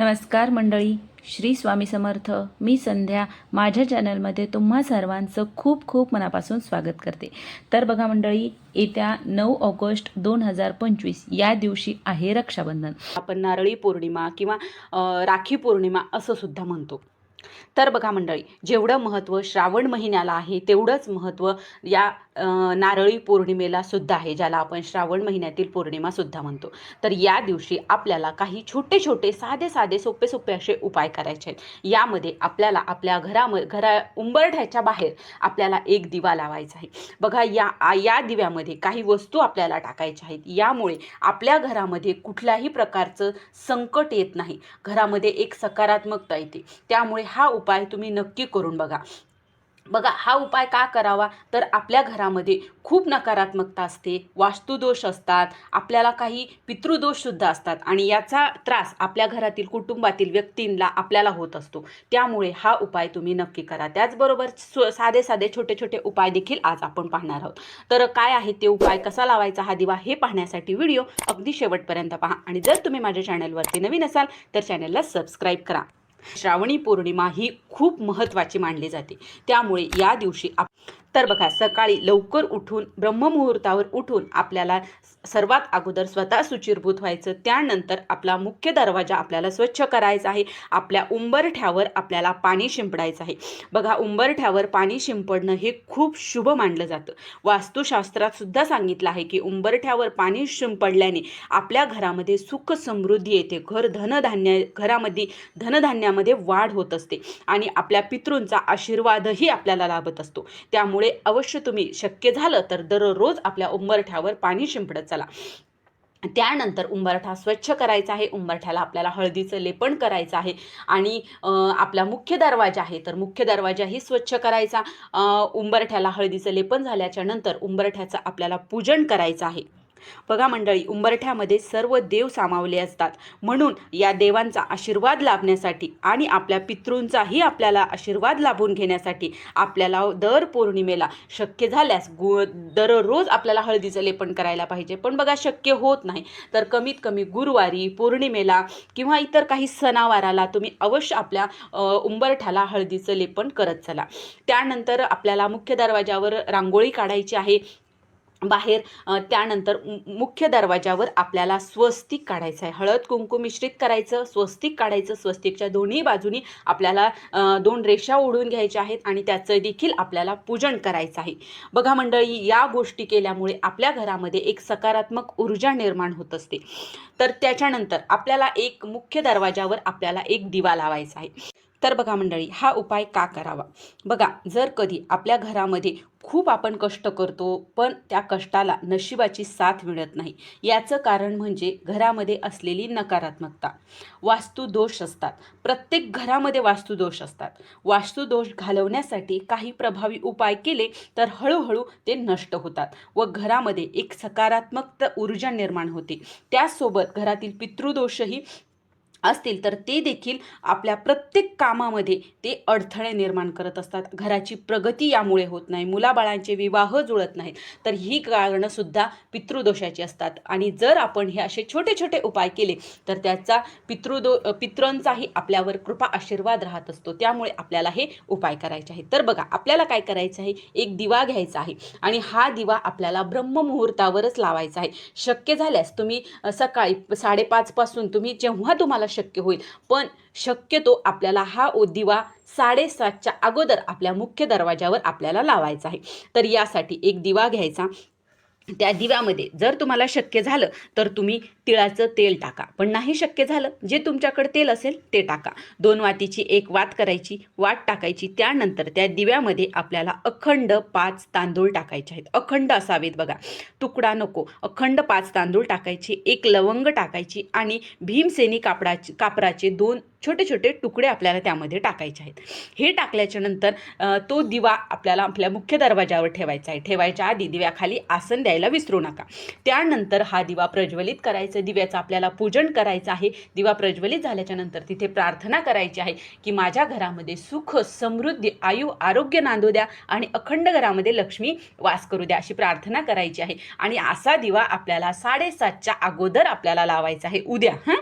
नमस्कार मंडळी श्री स्वामी समर्थ. मी संध्या. माझ्या चॅनलमध्ये तुम्हा सर्वांचं खूप खूप मनापासून स्वागत करते. तर बघा मंडळी येत्या नऊ ऑगस्ट दोन हजार पंचवीस या दिवशी आहे रक्षाबंधन. आपण नारळी पौर्णिमा किंवा राखी पौर्णिमा असं सुद्धा म्हणतो. तर बघा मंडळी जेवढं महत्त्व श्रावण महिन्याला आहे तेवढंच महत्त्व या नारळी पौर्णिमेला सुद्धा आहे ज्याला आपण श्रावण महिन्यातील पौर्णिमा सुद्धा म्हणतो. तर या दिवशी आपल्याला काही छोटे छोटे साधे साधे सोपे सोपे असे उपाय करायचे आहेत. यामध्ये आपल्याला आपल्या घरामध्ये घरा उंबरठ्याच्या बाहेर आपल्याला एक दिवा लावायचा आहे. बघा या या दिव्यामध्ये काही वस्तू आपल्याला टाकायच्या आहेत. यामुळे आपल्या घरामध्ये कुठल्याही प्रकारचं संकट येत नाही. घरामध्ये एक सकारात्मकता येते. त्यामुळे हा उपाय तुम्ही नक्की करून बघा. बघा हा उपाय का करावा? तर आपल्या घरामध्ये खूप नकारात्मकता असते वास्तुदोष असतात आपल्याला काही पितृदोषसुद्धा असतात आणि याचा त्रास आपल्या घरातील कुटुंबातील व्यक्तींना आपल्याला होत असतो. त्यामुळे हा उपाय तुम्ही नक्की करा. त्याचबरोबर स्व साधे साधे छोटे छोटे उपाय देखील आज आपण पाहणार आहोत. तर काय आहे ते उपाय? कसा लावायचा हा दिवा? हे पाहण्यासाठी व्हिडिओ अगदी शेवटपर्यंत पहा आणि जर तुम्ही माझ्या चॅनलवरती नवीन असाल तर चॅनलला सबस्क्राईब करा. श्रावणी पौर्णिमा ही खूप महत्त्वाची मानली जाते. त्यामुळे या दिवशी आप तर बघा सकाळी लवकर उठून ब्रह्ममुहूर्तावर उठून आपल्याला सर्वात अगोदर स्वतः सुचिरभूत व्हायचं. त्यानंतर आपला मुख्य दरवाजा आपल्याला स्वच्छ करायचा आहे. आपल्या उंबरठ्यावर आपल्याला पाणी शिंपडायचं आहे. बघा उंबरठ्यावर पाणी शिंपडणं हे खूप शुभ मानलं जातं. वास्तुशास्त्रात सुद्धा सांगितलं आहे की उंबरठ्यावर पाणी शिंपडल्याने आपल्या घरामध्ये सुख समृद्धी येते. घर धनधान्य घरामध्ये धनधान्यामध्ये वाढ होत असते आणि आपल्या पितृंचा आशीर्वादही आपल्याला लाभत असतो. त्यामुळे अवश्य तुम्ही शक्य झालं तर दररोज आपल्या उंबरठ्यावर पाणी शिंपडत चला. त्यानंतर उंबरठा स्वच्छ करायचा आहे. उंबरठ्याला आपल्याला हळदीचं लेपन करायचं आहे. आणि आपला मुख्य दरवाजा आहे तर मुख्य दरवाजाही स्वच्छ करायचा. उंबरठ्याला हळदीचं लेपन झाल्याच्यानंतर उंबरठ्याचं आपल्याला पूजन करायचं आहे. बघा मंडळी उंबरठ्यामध्ये सर्व देव सामावले असतात. म्हणून या देवांचा आशीर्वाद लाभण्यासाठी आणि आपल्या पितृंचाही आपल्याला आशीर्वाद लाभून घेण्यासाठी आपल्याला दर पौर्णिमेला शक्य झाल्यास गु दररोज आपल्याला हळदीचं लेपन करायला पाहिजे. पण बघा शक्य होत नाही. तर कमीत कमी गुरुवारी पौर्णिमेला किंवा इतर काही सणावाराला तुम्ही अवश्य आपल्या उंबरठ्याला हळदीचं लेपन करत चला. त्यानंतर आपल्याला मुख्य दरवाजावर रांगोळी काढायची आहे. बाहेर त्यानंतर मुख्य दरवाजावर आपल्याला स्वस्तिक काढायचं आहे. हळद कुंकू मिश्रित करायचं स्वस्तिक काढायचं स्वस्तिकच्या दोन्ही बाजूनी आपल्याला दोन रेषा ओढून घ्यायच्या आहेत आणि त्याचं देखील आपल्याला पूजन करायचं आहे. बघा मंडळी या गोष्टी केल्यामुळे आपल्या घरामध्ये एक सकारात्मक ऊर्जा निर्माण होत असते. तर त्याच्यानंतर आपल्याला एक मुख्य दरवाजावर आपल्याला एक दिवा लावायचा आहे. तर बघा मंडळी हा उपाय का करावा? बघा जर कधी आपल्या घरामध्ये खूप आपण कष्ट करतो पण त्या कष्टाला नशिबाची साथ मिळत नाही याचं कारण म्हणजे घरामध्ये असलेली नकारात्मकता. वास्तुदोष असतात. प्रत्येक घरामध्ये वास्तुदोष असतात. वास्तुदोष घालवण्यासाठी काही प्रभावी उपाय केले तर हळूहळू ते नष्ट होतात व घरामध्ये एक सकारात्मक ऊर्जा निर्माण होते. त्यासोबत घरातील पितृदोषही असतील तर ते देखील आपल्या प्रत्येक कामामध्ये ते अडथळे निर्माण करत असतात. घराची प्रगती यामुळे होत नाही मुलाबाळांचे विवाह जुळत नाहीत. तर ही कारणंसुद्धा पितृदोषाची असतात. आणि जर आपण हे असे छोटे छोटे उपाय केले तर त्याचा पितृदो पित्रांचाही आपल्यावर कृपा आशीर्वाद राहत असतो. त्यामुळे आपल्याला हे उपाय करायचे आहेत. तर बघा आपल्याला काय करायचं आहे? एक दिवा घ्यायचा आहे. आणि हा दिवा आपल्याला ब्रह्ममुहूर्तावरच लावायचा आहे. शक्य झाल्यास तुम्ही सकाळी साडेपाचपासून तुम्ही जेव्हा तुम्हाला शक्य होईल. पण शक्यतो आपल्याला हा ओ दिवा साडेसातच्या अगोदर आपल्या मुख्य दरवाजावर आपल्याला लावायचा आहे. तर यासाठी एक दिवा घ्यायचा. त्या दिव्यामध्ये. जर तुम्हाला शक्य झालं तर तुम्ही तिळाचं तेल टाका. पण नाही शक्य झालं जे तुमच्याकडे तेल असेल ते टाका. दोन वातीची एक वात करायची वाट टाकायची. त्यानंतर त्या दिव्यामध्ये आपल्याला अखंड पाच तांदूळ टाकायचे आहेत. अखंड असावेत बघा. तुकडा नको. अखंड पाच तांदूळ टाकायचे एक लवंग टाकायची आणि भीमसेनी कापडाचे कापराचे दोन छोटे छोटे तुकडे आपल्याला त्यामध्ये टाकायचे आहेत. हे टाकल्याच्या नंतर तो दिवा आपल्याला आपल्या मुख्य दरवाजावर ठेवायचा आहे. ठेवायच्या आधी दिव्याखाली आसन द्यायला विसरू नका. त्यानंतर हा दिवा प्रज्वलित करायचा दिव्याचं आपल्याला पूजन करायचं आहे. दिवा प्रज्वलित झाल्याच्यानंतर तिथे प्रार्थना करायची आहे की माझ्या घरामध्ये सुख समृद्धी आयु आरोग्य नांदू द्या आणि अखंड घरामध्ये लक्ष्मी वास करू द्या अशी प्रार्थना करायची आहे. आणि असा दिवा आपल्याला साडेसातच्या अगोदर आपल्याला लावायचा आहे. उद्या हां?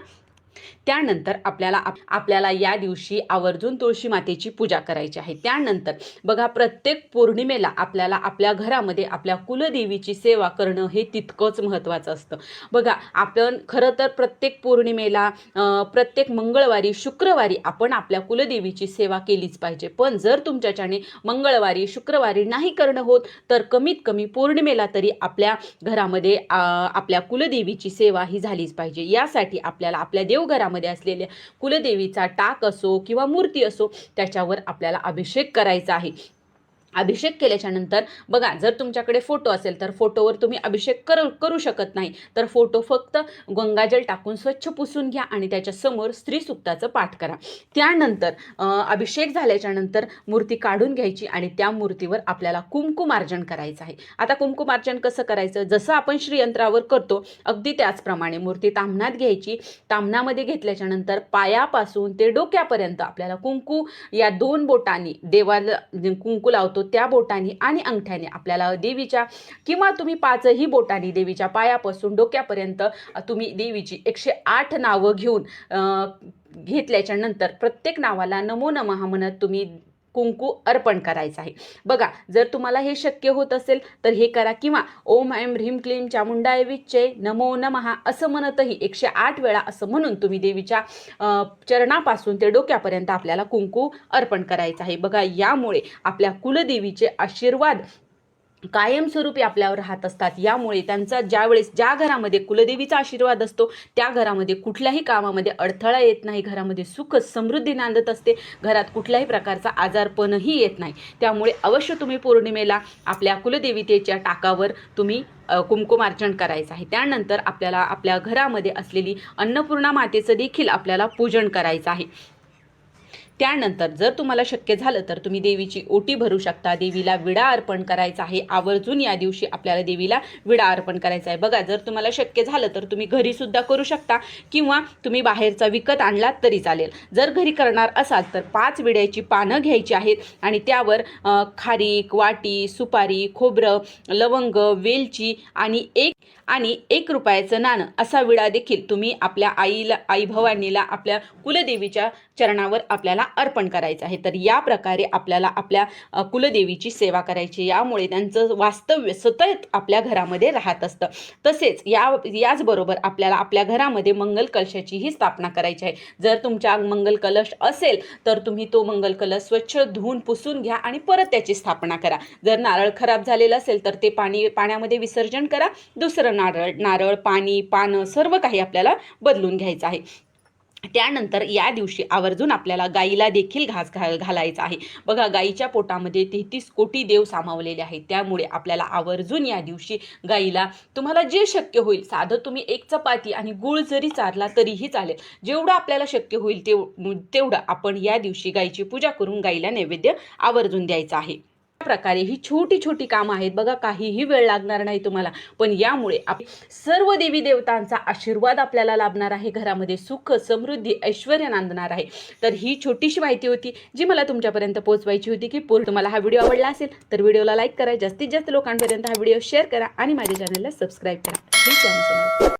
त्यानंतर आपल्याला आप- आपल्याला या दिवशी आवर्जून तुळशी मातेची पूजा करायची आहे. त्यानंतर बघा प्रत्येक पौर्णिमेला आपल्याला आपल्या घरामध्ये आपल्या कुलदेवीची सेवा करणं हे तितकंच महत्त्वाचं असतं. बघा आपण खरं तर प्रत्येक पौर्णिमेला प्रत्येक मंगळवारी शुक्रवारी आपण आपल्या कुलदेवीची सेवा केलीच पाहिजे. पण जर तुमच्याच्याने मंगळवारी शुक्रवारी नाही करणं होत तर कमीत कमी पौर्णिमेला तरी आपल्या घरामध्ये आपल्या कुलदेवीची सेवा ही झालीच पाहिजे. यासाठी आपल्याला आपल्या देवघरामध्ये असलेल्या कुलदेवीचा टाक असो किंवा मूर्ती असो त्याच्यावर आपल्याला अभिषेक करायचा आहे. अभिषेक केल्याच्यानंतर बघा जर तुमच्याकडे फोटो असेल तर फोटोवर तुम्ही अभिषेक करू करू शकत नाही. तर फोटो फक्त गंगाजल टाकून स्वच्छ पुसून घ्या आणि त्याच्यासमोर स्त्रीसुक्ताचं स्त्री सुक्ताचं पाठ करा. त्यानंतर अभिषेक झाल्याच्यानंतर मूर्ती काढून घ्यायची आणि त्या मूर्तीवर आपल्याला कुंकुमार्जन करायचं आहे. आता कुंकुमार्जन कसं करायचं? जसं आपण श्रीयंत्रावर करतो अगदी त्याचप्रमाणे मूर्ती तामणात घ्यायची. तामणामध्ये घेतल्याच्यानंतर पायापासून ते डोक्यापर्यंत आपल्याला कुंकू या दोन बोटांनी देवाला कुंकू लावतो त्या बोटांनी आणि अंगठ्याने आपल्याला देवीच्या किंवा तुम्ही पाचही बोटांनी देवीच्या पायापासून डोक्यापर्यंत तुम्ही देवीची एकशे आठ नावं घेऊन घेतल्याच्या नंतर प्रत्येक नावाला नमो नमः म्हणत तुम्ही कुंकू अर्पण करायचं आहे. बघा जर तुम्हाला हे शक्य होत असेल तर हे करा. किंवा ओम ऐम ह्रीम क्लीम चामुंडाय विच्चे नमो नमः असं म्हणतही एकशे आठ वेळा असं म्हणून तुम्ही देवीच्या चरणापासून ते डोक्यापर्यंत आपल्याला कुंकू अर्पण करायचं आहे. बघा यामुळे आपल्या कुलदेवीचे आशीर्वाद कायमस्वरूपी आपल्यावर राहत असतात. यामुळे त्यांचा ज्यावेळेस ज्या घरामध्ये कुलदेवीचा आशीर्वाद असतो त्या घरामध्ये कुठल्याही कामामध्ये अडथळा येत नाही. घरामध्ये सुख समृद्धी नांदत असते. घरात कुठल्याही प्रकारचा आजारपणही येत नाही. त्यामुळे अवश्य तुम्ही पौर्णिमेला आपल्या कुलदेवतेच्या टाकावर तुम्ही कुमकुम अर्चन करायचं आहे. त्यानंतर आपल्याला आपल्या घरामध्ये असलेली अन्नपूर्णा मातेचं देखील आपल्याला पूजन करायचं आहे. त्यानंतर जर तुम्हाला शक्य झालं तर तुम्ही देवीची ओटी भरू शकता. देवीला विडा अर्पण करायचा आहे. आवर्जून या दिवशी आपल्याला देवीला विडा अर्पण करायचा आहे. बघा जर तुम्हाला शक्य झालं तर तुम्ही घरीसुद्धा करू शकता किंवा तुम्ही बाहेरचा विकत आणलात तरी चालेल. जर घरी करणार असाल तर पाच विड्याची पानं घ्यायची आहेत आणि त्यावर खारीक वाटी सुपारी खोबरं लवंग वेलची आणि एक आणि एक रुपयाचं नाणं असा विडा देखील तुम्ही आपल्या आईला आई भवानीला आपल्या कुलदेवीच्या चरणावर आपल्याला अर्पण करायचं आहे. तर या प्रकारे आपल्याला आपल्या कुलदेवीची सेवा करायची यामुळे त्यांचं वास्तव्य सतत आपल्या घरामध्ये राहत असतं. तसेच या याचबरोबर आपल्याला आपल्या घरामध्ये मंगल कलशाचीही स्थापना करायची आहे. जर तुमच्या मंगल कलश असेल तर तुम्ही तो मंगल कलश स्वच्छ धुवून पुसून घ्या आणि परत त्याची स्थापना करा. जर नारळ खराब झालेलं असेल तर ते पाणी पाण्यामध्ये विसर्जन करा. दुसरं नारळ नारळ पाणी पानं सर्व काही आपल्याला बदलून घ्यायचं आहे. त्यानंतर या दिवशी आवर्जून आपल्याला गाईला देखील घास घा घालायचा आहे. बघा गाईच्या पोटामध्ये तेहतीस कोटी देव सामावलेले आहेत. त्यामुळे आपल्याला आवर्जून या दिवशी गाईला तुम्हाला जे शक्य होईल साधं तुम्ही एक चपाती आणि गुळ जरी चारला तरीही चालेल. जेवढं आपल्याला शक्य होईल तेव तेवढं आपण या दिवशी गाईची पूजा करून गाईला नैवेद्य आवर्जून द्यायचं आहे. प्रकारे ही छोटी छोटी कामं आहेत. बघा काहीही वेळ लागणार नाही तुम्हाला. पण यामुळे आप सर्व देवी देवतांचा आशीर्वाद आपल्याला लाभणार आहे. घरामध्ये सुख समृद्धी ऐश्वर नांदणार आहे. तर ही छोटीशी माहिती होती जी मला तुमच्यापर्यंत पोहोचवायची होती की पूर्ण तुम्हाला हा व्हिडिओ आवडला असेल तर व्हिडिओला लाईक करा. जास्तीत जास्त लोकांपर्यंत हा व्हिडिओ शेअर करा आणि माझ्या चॅनलला सबस्क्राईब करा.